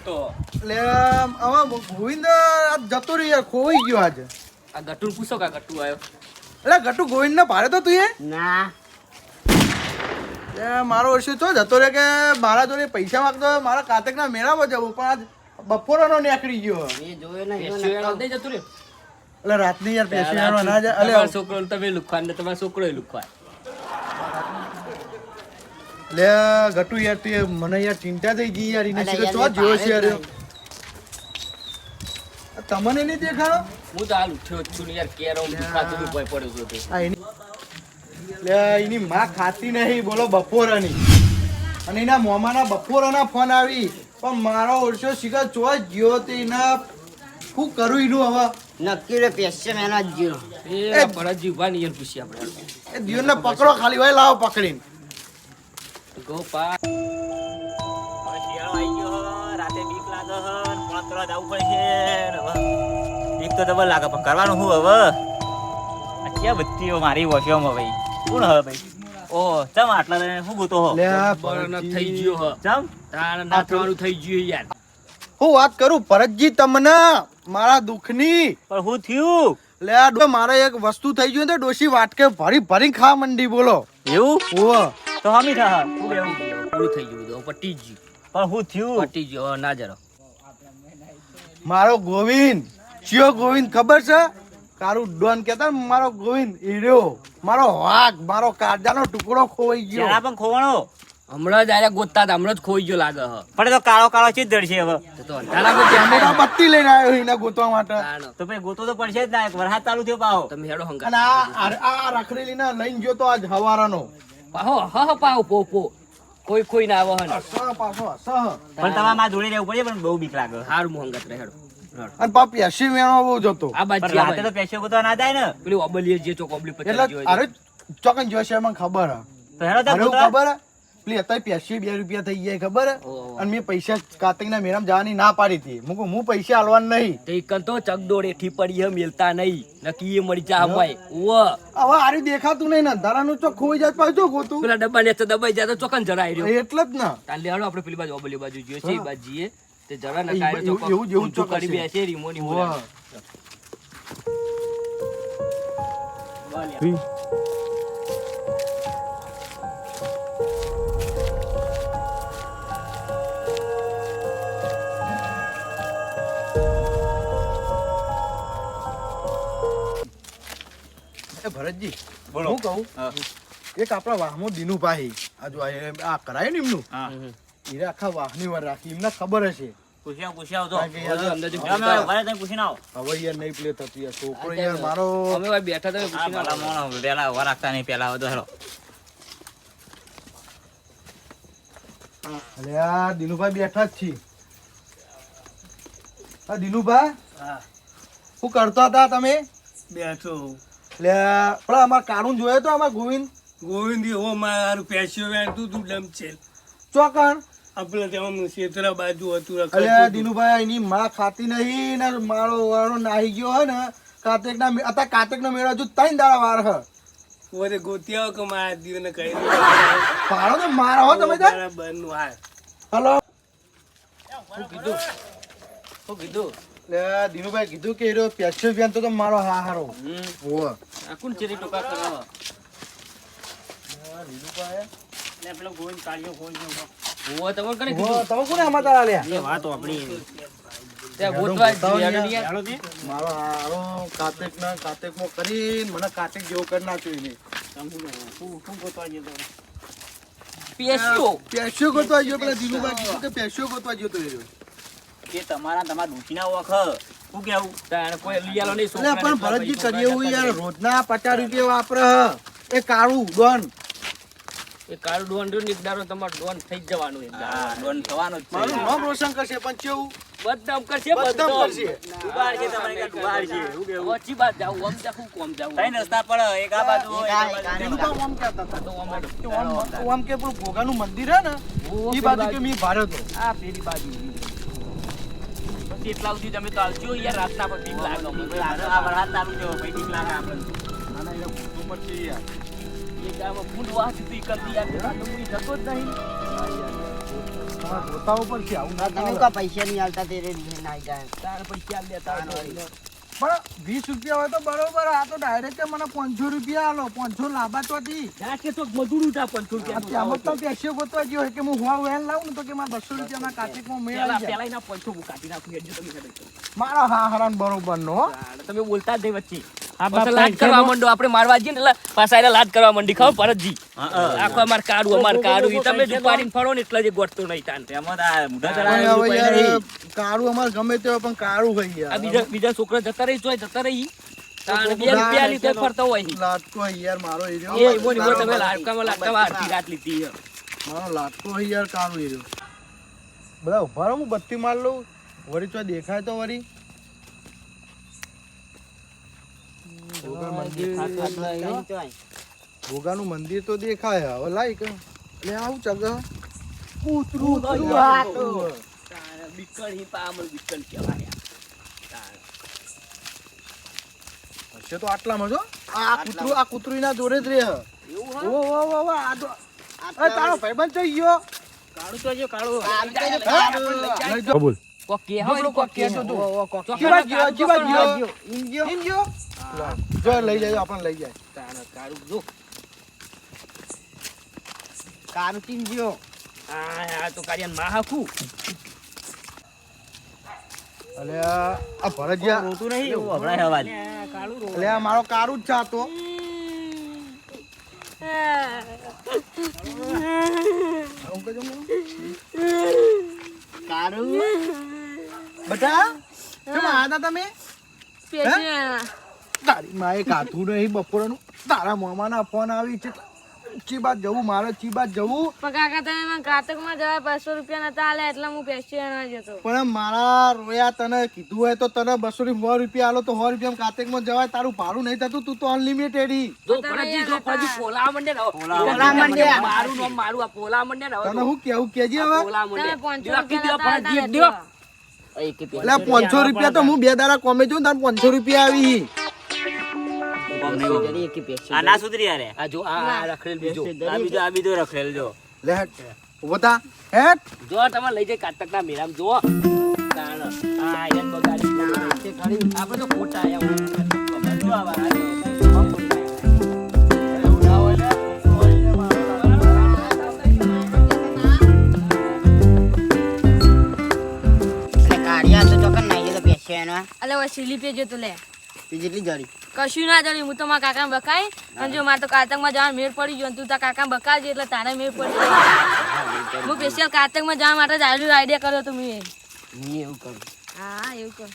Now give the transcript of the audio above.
ગોતો એટલે હવે ગોવિંદ આજ જતો રહ્યો યાર ખોવાઈ ગયો આજે. આ ગટુ પૂછો કા ગટુ આવ્યો? એટલે ગટુ ગોવિંદ ને ભારે તો તું એ ના. મારો વર્ષે તો જતો રે કે મારા જોડે પૈસા માંગતો મારા મારા કાતકના મેળામાં જવું પણ આજ બપોરનો નીકળી ગયો. એ જોયો ને પેશિયો એનો દઈ જતું રહ્યું. એટલે રાતની યાર પેશી ના જાય તમારો છોકરો તમે લુખવા ને તમારો છોકરો લુખવા લે ગટુ યાર તું મને યાર ચિંતા થઈ ગઈ યાર એને સીધો ચો જોયો છે યાર. તમને નહીં દેખાડો હું તો હાલ ઉઠ્યો છું ને યાર કેરો દુખાતું ભય પડ્યો હતો આ એની લે એની માં ખાતી નહીં બોલો બપોરની. અને એના મોમાના બપોરના ફોન આવી. પણ મારો ઓરસો સીધો ચો ગયો તે એના શું કરું એનું હવે? નક્કી રે પેશે મેના જ જીરો એ બળદ જીવવાની યાર પૂછી આપણે. એ દિયોને પકડો ખાલી હોય લાવો પકડીને. ગોપા શિયાળો આવી ગયો રાતે બીક લાગે હ, ને જવું પડે હવે બીક તો ડબલ લાગે પણ કરવાનું શું હવે? આ ક્યાં મારી વોશોમાં ભાઈ? કોણ હવે ભાઈ? ઓ ચમ આટલા જણે શું ગોતો હો? લે થઈ ગયો હ. ચમ? તારા ના થવાનું થઈ ગયું યાર. હું વાત કરું ભરતજી તમને મારા દુઃખની. પણ શું થયું? લે આ મારે એક વસ્તુ થઈ ગયું ને તો ડોશી વાટકે ભરી ભરી ખા મંડી બોલો. એવું? તો હમી થા પૂરું થઈ ગયું બધું પટી ગયું. પણ હું થયું? પટી ગયું ના જરો. મારો ગોવિંદ ચિયો ગોવિંદ ખબર છે? તારું ડોન કેતા મારો ગોવિંદ ઈડ્યો. મારો વાઘ મારો કાજાનો ટુકડો ખોવાઈ ગયો. ગયો પણ ખોવાણો? હમણાં જ આયા ગોતતા હતા હમણાં જ ખોઈ ગયો લાગે હ પણ તો કાળો કાળો છે જડશે હવે. તો તો અંધારામાં કેમેરા કેમેરા બત્તી લઈને આવ્યો એના ગોતવા માટે. તો ભાઈ ગોતો તો પડશે જ ના એક વરસાદ ચાલુ થયો પાહો તમે હેડો હંગા અને આ આ- આ રખડેલી ના લઈને ગયો તો આજ હવારાનો. પાહો હ હ પાહો પો પો. કોઈ કોઈ ના. આવે હન સહ પાછો સહ. પણ તમારે માં જોડે રહેવું પડે પણ બહુ બીક લાગે. હારું હું હંગાત. અને પાપ એસી વેણો બહુ જતો. આ બાજુ રાતે તો ના જાય ને. પેલી ઓબલીએ જે ચોક ઓબલી પચાસ એટલે અરે ચોકન જોશે મને ખબર હે. તો હેડો. ખબર હે? પેલી અત્યારે પેસી બે રૂપિયા થઈ ગયા ખબર અને મેં પૈસા કાર્તિકના મેરામ જવાની ના પાડી હતી. હું હું પૈસા આલવાના નહીં. તે કન તો ચકડોળ એઠી પડી હે મેલતા નહીં. નકી એ મળી જા હોય ઓ હવે આરી દેખાતું નહીં ને અંધારાનું ચોક ખોઈ જાય પાછું ગોતું પેલા ડબ્બા ને દબાઈ જાય તો ચોકન જરાઈ રહ્યો. એટલે જ ને. તાલે હેડો આપણે પેલી બાજુ ઓબલી બાજુ જોઈએ છે એ બાજુ જઈએ તે જરા એવું- નકાય તો એવું- એવું ચોક કરી બેસે રીમોની મોરા એ ભરતજી બોલો. હું કહું? એક આપણા વાહમો દિનુભાઈ. આ જો આ- કરાયું ને એમનું. એ આખા વાહની વાર રાખી. એમને ખબર હશે. પૂછ્યા પૂછ્યા પૂછી તો. પૂછીને આવો. હવે યાર નહીં પ્લે થતી યાર છોકરો યાર મારો અમે બેઠા તમે પૂછીને રાખતા નહીં તો આ દિનુભાઈ બેઠા જ છી. આ દિનુભાઈ શું કરતા હતા તમે? બેઠો એટલે પણ અમાર કાળું જોયો તો અમાર ગોવિંદ. ગોવિંદી હો મારું પેશિયો વેણતું તું ડમ છે ચોકણ. આપણે તેમાં શેતરા બાજુ હતું અલે રખડતું દિનુભાઈ એની માં ખાતી નહીં ને મારો વાળો નાહી ગયો હોય ને કાર્તિક ના અત્યારે કાર્તિક નો મેળો હજુ ત્રણ દાડા વાર હે. ઓરે ગોતી આવો કે મારા દીવને કહી દઉં. પાડો તો મારો હો તમે તાર બરાબરનું હાલ. હલો. શું કીધું? શું કીધું? લે દિનુભાઈ કીધું કે એરો પેસ્યો બેન તો મારો હા હારો હમ. ઓહ આ કોણ ચેરી ટોકા કરાવો દિનુભાઈ લે, પેલો ગોવિંદ કાઢ્યો, ગોવિંદ નો. ઓ તમે ઓહ, કીધું તમે કોને આમાં આલ્યા એ વાત આપણી. તે ગોતવા જ જોઈએ, ને હેડો ને. મારો હારો કાતેક ના કાતેકમાં કરી મને કાતેક જેવો કરી નાખ્યો એને તમે શું- શું- ગોતવા જતો? પેશિયો પેસ્યો ગોતવા ગયો પેલા દિનુભાઈ કીધું કે પેસ્યો ગોતવા ગયો તો એ તમારા તમારા ડૂચીના ઓખ. શું કેવું તાણ કોઈ લઈ નહીં એટલે પણ ભરતજી કરીએ એવું યાર રોજના પચાસ રૂપિયા વાપરે એ કાળું ડોન એ કાળું ડોન રહ્યું ને એકદારો તમારે ડોન થઈ જ જવાનું એક ડોન થવાનો જ છે. મારું નામ રોશન કરશે પણ કેવું બદનામ કરશે બદનામ બદનામ. કરશે. ડુબાડ છે તમારે કાંઈ ડુબાડ છે. શું કેવું? ઓછી બાત જાવું આમ જાવું કોમ જાવું ત્રણ રસ્તા પડે. એક આ બાજુ હોય, એક આ બાજુ. દિનુભાઈ ઓમ કહેતા હતા. તો આમ કે ઓમ- ઓમ કે પેલું ભોગાનું મંદિર હે ને એ બાજુ કે મેં હતો આ પેલી બાજુ એટલા સુધી તમે તો આવજો યાર રાતના પર બીક લાગે અમને. આ વરસાદ ચાલુ થયો, પછી બીક લાગે આપણને. ના ના એ ભૂતો પર છે યાર એ ગામમાં ફૂલ વાહ સુધી કરતી યાર તો કોઈ જતો જ નહીં જોતા ઉપર છે આવું ના તમે કા પૈસા નહીં આલતા તેરે નહીં નાઈ જાય તારે પૈસા લેતા. પણ વીસ રૂપિયા હોય તો બરોબર આ તો ડાયરેક્ટ મને પાંચસો રૂપિયા આલો. પાંચસો લાભા તો હતી કે તો મજૂર ઉઠા પાંચસો રૂપિયા ત્યાં તો ટેક્સી ગોતવા ગયો હોય કે હું હોવા વેન લાવું ને તો કે મારે બસો રૂપિયા ના મેળ પેલા આવી પેલા એના પાંચસો હું કાઢી નાખું. મારા હા હરાન બરોબર નો તમે બોલતા જ નહીં વચ્ચે. આ કરવા માંડો આપણે મારવા જઈએ ને એટલે પાછા એને લાડ કરવા માંડી ખબર? ભરતજી આખો અમાર કાઢું અમાર કાઢું તમે જ પાડીને ફરો ને એટલે જ ગોઠતો નહીં તાન. તેમાં આ મુઢા ચડાવે એવું હવે કોઈ યાર નહીં. કાળું અમારે ગમે તે પણ કાળું હોય યાર. બીજા બીજા છોકરા જતા રહી જોય જતા રહી તાણ બે રૂપિયા લીધે ફરતો હોય લાટકો યાર મારો એરિયો તમે લાડકામાં લાડકામાં આરતી રાત લીધી મારો લાટકો યાર કાળું એરિયો બધા ઊભા રહો હું બત્તી માર લઉં. વળી તો દેખાય તો વળી ભોગા મંદિર ભોગાનું મંદિર તો દેખાય હવે લાઈક એટલે આવું ચગ. કૂતરું કૂતરું આ તો. તાણ હી પામલ બીકણ કહેવાય. હશે તો આટલામાં જો આ કૂતરું આ કૂતરું ના જોડે જ રહે. એવું ઓ ઓ ઓ ઓ આ તો તારો ભાઈબંધ થઈ ગયો કાળું તો જો કાળું. જાઓ. કોક કે હો કોક કે તો. ઓ, કોક જીવા જીવા હોય. ગયો, ચીવા ગયો. જો લઈ જાય આપણને લઈ જાય. તાણ કાળું જો. કારું ટીમ ગયો આ આ તો કાળિયાનમાં અલે આ ભરજિયા. રોતું નહીં એવું હમણાં. અવાજ અલે આ મારો કારું જ છે આ તો. આવું કરજો મને. કારું બેટા કેમ આયા તમે? તમે તારી માએ કાથું નહીં બપોરનું. તારા મામાના ફોન આવી છે. ચીબા જવું મારે ચીબા જવું. પણ કાકા તમે કાતકમાં જવા બસો રૂપિયા નતા આલે એટલે હું પેસ્યો ના જતો. પણ મારા રોયા તને કીધું હોય તો તને બસો ની સો રૂપિયા આલો તો સો રૂપિયા કાતકમાં જવાય. તારું ભાડું નહીં થતું તું તો અનલિમિટેડ જો ફરજી જો ફરજી પોલા મંડે ને પોલા મંડે. મારું નામ મારું આ પોલા મંડે ને તને હું કેવું કેજી હવે? પોલા મંડે. લખી રૂપિયા દ્યો નતા ફરજી એટલે. એટલે પાંચસો રૂપિયા તો હું બે દાડા કોમે જોઉં તાર પાંચસો રૂપિયા આવી. કોમ નહીં હોવું. જરી એકી આ ના સુધરી યાર આ જો આ આ રખડેલ બીજો. આ બીજો આ બીજો રખેલ જો. લે હેટ હેટ જો તમે લઈ જાય કાતક ના મેરામ જો તાણ. આ યન તો ખોટા આયા જો આ વાર તો ચોકન નાઈ ગયો તો પેસ્યો અલે સીલી પેજો તો લે. જેટલી જરી કશું ના જડી હું તો મારા કાકા બકાઈ. અને જો મારે તો કાતકમાં જવાનું મેળ પડી ગયો અને તું તારા કાકા બકાવજે એટલે તારે મેળ પડી. હું સ્પેશિયલ કાતકમાં જવા માટે જ આઈડિયા કર્યો તો મેં. એવું કરું. હા એવું કર.